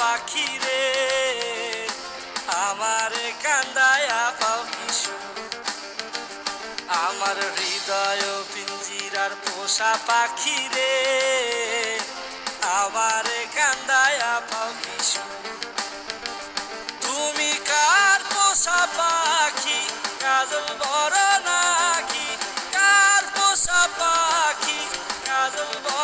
পাখি রে আমার কান্দায়া পাও কিশোর। আমার হৃদয় পিঞ্জিরার পোষা পাখি রে আমার কান্দায়া পাও কিশোর। তুমি কার পোষা পাখি, কাজল বড় নাকি? কার পোষা পাখি, কাজল বড়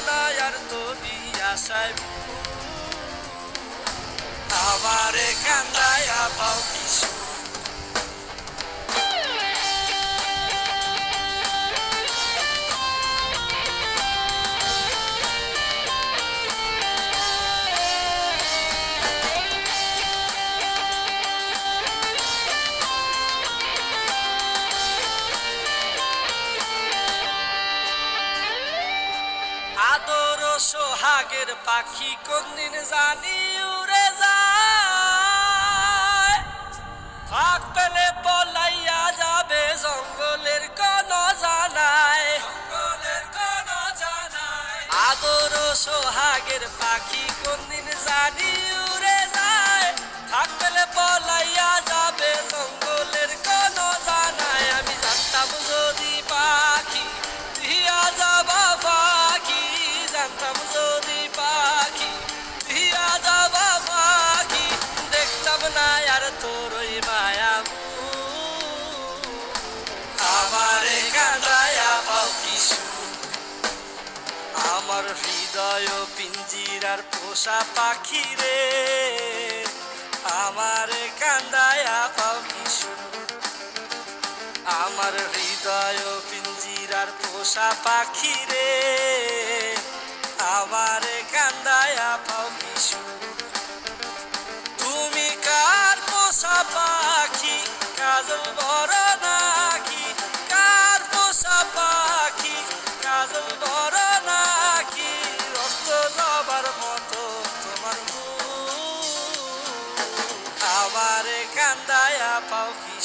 না আর তোরি আশায় আমারে কান্দায়া পাও কিশোর আদর সোহাগের পাখি কোনদিন জানি উড়ে যায়। ফাঁক পেলে পলাইয়া যাবে জঙ্গলের কোন জানায় আদর সোহাগের পাখি কোনদিন জানি উড়ে যায়। ফাঁক পেলে মায়া আমারে কাঁদায়া পাও কিছু আমার হৃদয় পিঞ্জিরার পোষা পাখি রে। আমারে পাও কিছু আমার হৃদয় পিঞ্জিরার পোষা পাখি রে। আমারে কান্দায়া পাও পাখি কাজল ভরা নাকি? কার পোষা পাখি কাজল ভরা নাকি? রক্ত যাবার মতো তোমার আবার কান্দায়া পাও কি